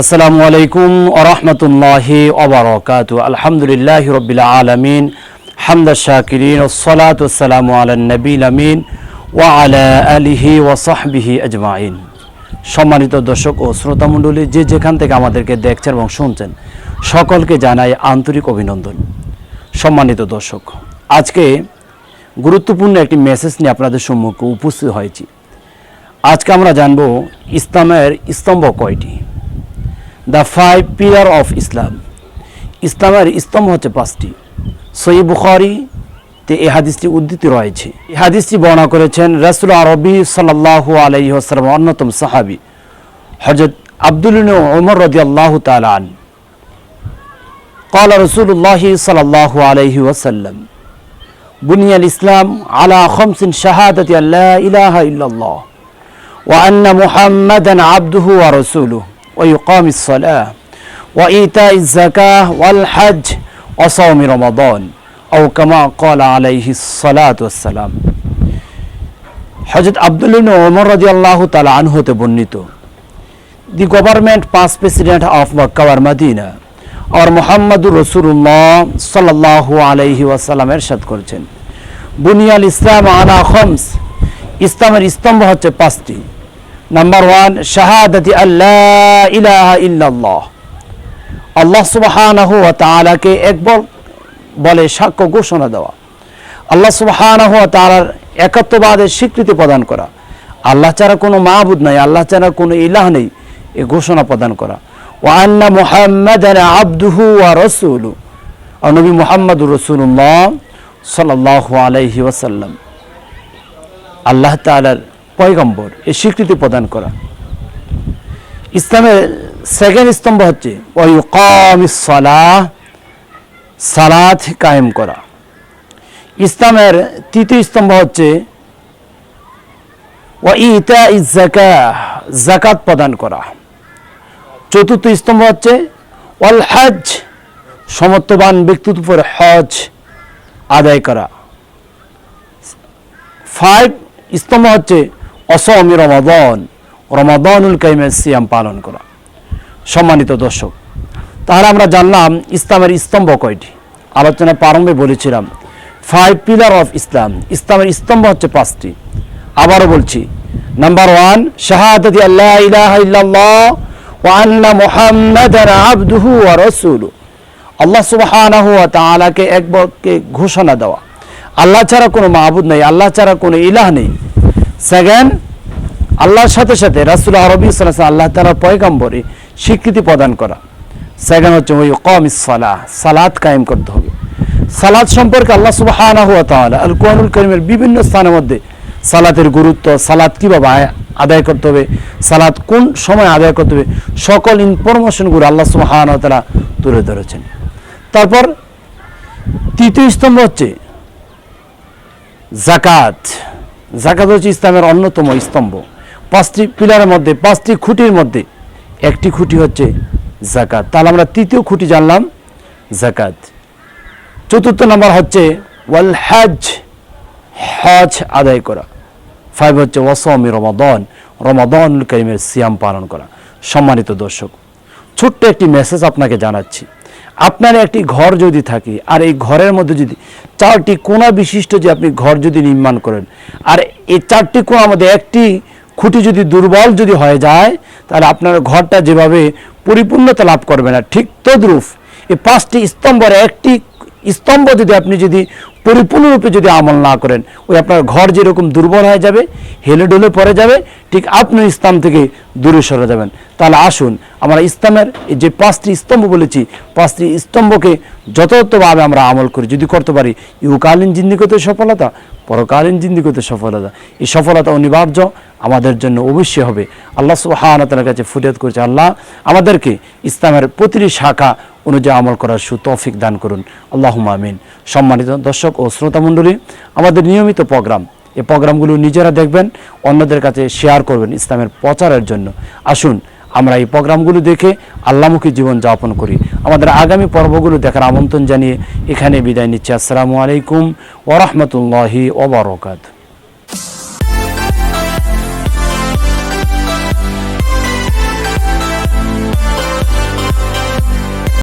আসসালামু আলাইকুম ওরহমতুল্লাহি ওবরকাত আলহামদুলিল্লাহ রবিল আলমিন। হামদা শাকিরিন ওসলাত ওসালামু আলা নবীল আমিন ওয়া আলা আলিহি ওয়াসাহবিহি আজমাইন। সম্মানিত দর্শক ও শ্রোতামণ্ডলী যে যেখান থেকে আমাদেরকে দেখছেন এবং শুনছেন, সকলকে জানাই আন্তরিক অভিনন্দন। সম্মানিত দর্শক, আজকে গুরুত্বপূর্ণ একটি মেসেজ নিয়ে আপনাদের সম্মুখে উপস্থিত হয়েছি। আজকে আমরা জানব ইসলামের স্তম্ভ কয়টি? the five pillar of Islam ইসলামের স্তম্ভ হচ্ছে পাঁচটি সই বুখারি তে এই হাদিসটি উদ্ধৃতি রয়েছে এই হাদিসটি বর্ণনা করেছেন রাসুল আরবি সাল্লাহ আলাই আসসালাম অন্যতম সাহাবি হজরত আব্দুল ওমর রদি আল্লাহ তালান قال رسول الله صلى الله عليه وسلم بني الإسلام على خمس شهادة أن لا إله إلا الله وأن محمدا عبده ورسوله ويقام الصلاة وإيتاء الزكاة والحج وصوم رمضان أو كما قال عليه الصلاة والسلام হজরত আব্দুল ওমর রাজি আল্লাহ তালা আনহতে বর্ণিত the government pass president of Mecca আর মাদিনা আর মোহাম্মদুর রসুল্লাহ সাল্লাহ আলাইহি ওয়াসাল্লাম এরশাদ করেছেন বুনিয়াল ইসলাম আলা খমস ইসলামের স্তম্ভ হচ্ছে পাঁচটি নাম্বার ওয়ান শাহাদাতি আল্লাহ ইলাহা ইল্লাল্লাহ আল্লাহ সুবহানাহু ওয়া তাআলাকে একবার বলে সাক্ষ্য ঘোষণা দেওয়া। আল্লাহ সুবহানাহু ওয়া তাআলার একাত্মবাদের স্বীকৃতি প্রদান করা। আল্লাহ ছাড়া কোনো মাহবুদ নাই, আল্লাহ ছাড়া কোনো ইলাহ নেই, এ ঘোষণা প্রদান করা। ওয়া আন্না মুহাম্মাদান আবদুহু ওয়া রাসূলু। নবী মুহাম্মদুর রাসূলুল্লাহ সাল্লাল্লাহু আলাইহি ওয়াসাল্লাম। আল্লাহ তাআলার পয়গম্বর, এ স্বীকৃতি প্রদান করা। ইসলামের সেকেন্ড স্তম্ভ হচ্ছে সালাত কায়েম করা। ইসলামের তৃতীয় স্তম্ভ হচ্ছে ইতা জাকা জাকাত প্রদান করা। চতুর্থ স্তম্ভ হচ্ছে, ওয়াল হজ সমর্থবান ব্যক্তির উপরে হজ আদায় করা। ফাইভ স্তম্ভ হচ্ছে অসমি রমাদন, রমাদনুল কাইমের সিয়াম পালন করা। সম্মানিত দর্শক, তাহলে আমরা জানলাম ইসলামের স্তম্ভ কয়টি? আলোচনা প্রারম্ভে বলেছিলাম ফাইভ পিলার অফ ইসলাম ইসলামের স্তম্ভ হচ্ছে পাঁচটি। আবারও বলছি নাম্বার ওয়ান শাহাদাতি আল্লাহ ইলাহা ইল্লাল্লাহ ওয়া আন্না মুহাম্মাদান আবদুহু ওয়া রাসূলু আল্লাহ সুবহানাহু ওয়া তাআলাকে ঘোষণা দেওয়া। আল্লাহ ছাড়া কোনো মাহবুদ নেই, আল্লাহ ছাড়া কোনো ইলাহ নেই। সেকেন্ড আল্লাহর সাথে সাথে রাসুল আরবি আল্লাহ তালার পয়গাম্বরে স্বীকৃতি প্রদান করা। সেকেন্ড হচ্ছে ওই কম সালাহ সালাদ কায়েম করতে হবে। সালাদ সম্পর্কে আল্লাহ তাহলে আল কোরআনুল করিমের বিভিন্ন স্থানের মধ্যে সালাতের গুরুত্ব সালাদ কীভাবে আদায় করতে হবে সালাদ কোন সময় আদায় করতে হবে, সকল ইনফরমেশনগুলো আল্লাহ সুবাহানা তালা তুলে ধরেছেন। তারপর তৃতীয় স্তম্ভ হচ্ছে জাকাত। জাকাত হচ্ছে ইসলামের অন্যতম স্তম্ভ। পাঁচটি পিলারের মধ্যে, পাঁচটি খুঁটির মধ্যে একটি খুঁটি হচ্ছে জাকাত। তাহলে আমরা তৃতীয় খুঁটি জানলাম, জাকাত। চতুর্থ নম্বর হচ্ছে ওয়াল হজ হজ আদায় করা। ফাইভ হচ্ছে ওয়াসমি রমাদন রমাদন করিমের সিয়াম পালন করা। সম্মানিত দর্শক, ছোট্ট একটি মেসেজ আপনাকে জানাচ্ছি। আপনার একটি ঘর যদি থাকে, আর এই ঘরের মধ্যে যদি চারটি কোনা বিশিষ্ট যে আপনি ঘর যদি নির্মাণ করেন, আর এই চারটি কোনা মধ্যে একটি খুঁটি যদি দুর্বল যদি হয়ে যায়, তাহলে আপনার ঘরটা যেভাবে পরিপূর্ণতা লাভ করবে না। ঠিক তদ্রুপ এই পাঁচটি স্তম্ভের একটি স্তম্ভ যদি আপনি যদি পরিপূর্ণরূপে যদি আমল না করেন, ওই আপনার ঘর যেরকম দুর্বল হয়ে যাবে, হেলে ডলে পড়ে যাবে, ঠিক আপনি ইসলাম থেকে দূরে সরে যাবেন। তাহলে আসুন, আমরা ইসলামের এই যে পাঁচটি স্তম্ভ বলেছি, পাঁচটি স্তম্ভকে যথাযথভাবে আমরা আমল করি। যদি করতে পারি ইউকালীন জিন্দিগতে সফলতা, পরকালীন জিন্দিগতে সফলতা। এই সফলতা অনিবার্য, আমাদের জন্য অবশ্যই হবে। আল্লাহ সুহানতার কাছে ফুরিয়াদ করেছে, আল্লাহ, আমাদেরকে ইসলামের প্রতিটি শাখা অনুযায়ী আমল করার সুতৌফিক দান করুন। আল্লাহ আমিন। সম্মানিত দর্শক ও শ্রোতামণ্ডলী আমাদের নিয়মিত প্রোগ্রাম। এই প্রোগ্রামগুলো নিজেরা দেখবেন, অন্যদের কাছে শেয়ার করবেন ইসলামের প্রচারের জন্য। আসুন, আমরা এই প্রোগ্রামগুলো দেখে আল্লামুখী জীবন যাপন করি। আমাদের আগামী পর্বগুলো দেখার আমন্ত্রণ জানিয়ে এখানে বিদায় নিচ্ছি। আসসালামু আলাইকুম ওরহমতুল্লাহি ওবরকাত